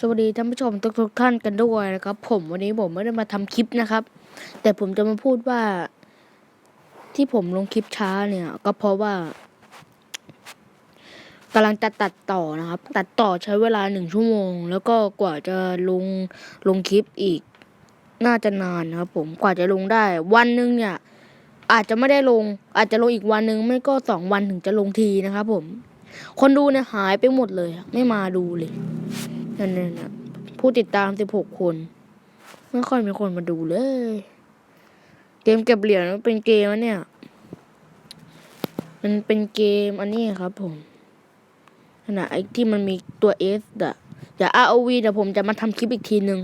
สวัสดีท่านผู้ชมทุกทุกท่านกันด้วยนะครับ ผมวันนี้ผมไม่ได้มาทำคลิปนะครับ แต่ผมจะมาพูดว่า ที่ผมลงคลิปช้าเนี่ย ก็เพราะว่ากำลังจะตัดต่อนะครับ ตัดต่อใช้เวลาหนึ่งชั่วโมง แล้วก็กว่าจะลงลงคลิปอีก น่าจะนานนะครับ ผมกว่าจะลงได้ วันหนึ่งเนี่ย อาจจะไม่ได้ลง อาจจะลงอีกวันหนึ่งไม่ก็สองวันถึงจะลงทีนะครับ ผม คนดูเนี่ยหายไปหมดเลย ไม่มาดูเลย นั่นน่ะผู้ติดตามสิบหกคน ไม่ค่อยมีคนมาดูเลย เกมเก็บเหรียญมันเป็นเกมอะเนี่ย มันเป็นเกมอันนี้ครับ ผมขณะไอ้ที่มันมีตัว S อะเดี๋ยว ROV เดี๋ยวผมจะมาทำคลิปอีกทีหนึ่ง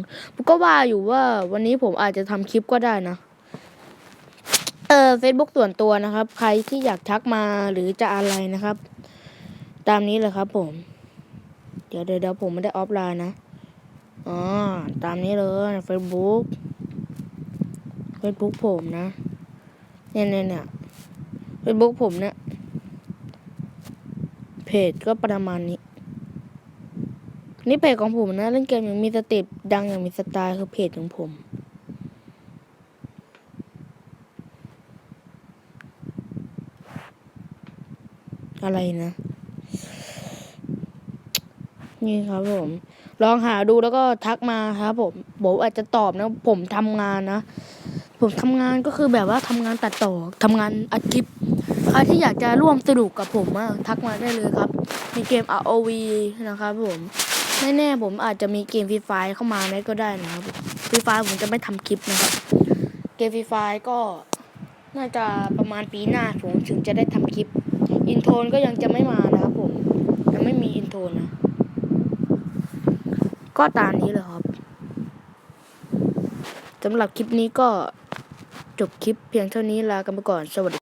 ก็ว่าอยู่ว่าวันนี้ผมอาจจะทำคลิปก็ได้นะเออ Facebook ส่วนตัวนะครับ ใครที่อยากทักมาหรือจะอะไรนะครับ ตามนี้เลยครับผม ดี๋ยวเดี๋ยวเดี๋ยวผมไม่ได้ออฟไลน์นะอ๋อตามนี้เลยเฟซบุ๊กเฟซบุ๊กผมนะ เนี่ยเนี่ยเนี่ยเฟซบุ๊กผมเนี่ยเพจก็ประมาณนี้ นี่เพจของผมนะ เล่นเกมอย่างมีสเต็ปดังอย่างมีสไตล์คือเพจของผมอะไรนะ นี่ครับผม ลองหาดูแล้วก็ทักมาครับผมผมอาจจะตอบนะ ผมทำงานนะ ผมทำงานก็คือแบบว่าทำงานตัดต่อทำงานอัดคลิปใครที่อยากจะร่วมสนุกกับผมอะทักมาได้เลยครับ มีเกม ROV นะครับผมไม่แน่ผมอาจจะมีเกมฟรีไฟเข้ามาได้ก็ได้นะครับฟรีไฟผมจะไม่ทำคลิปนะครับ เกมฟรีไฟก็น่าจะประมาณปีหน้าผมถึงจะได้ทำคลิป อินโทนก็ยังจะไม่มานะครับผมยังไม่มีอินโทนนะ ก็ตามนี้เลยครับสำหรับคลิปนี้ก็จบคลิปเพียงเท่านี้ลากันไปก่อนสวัสดี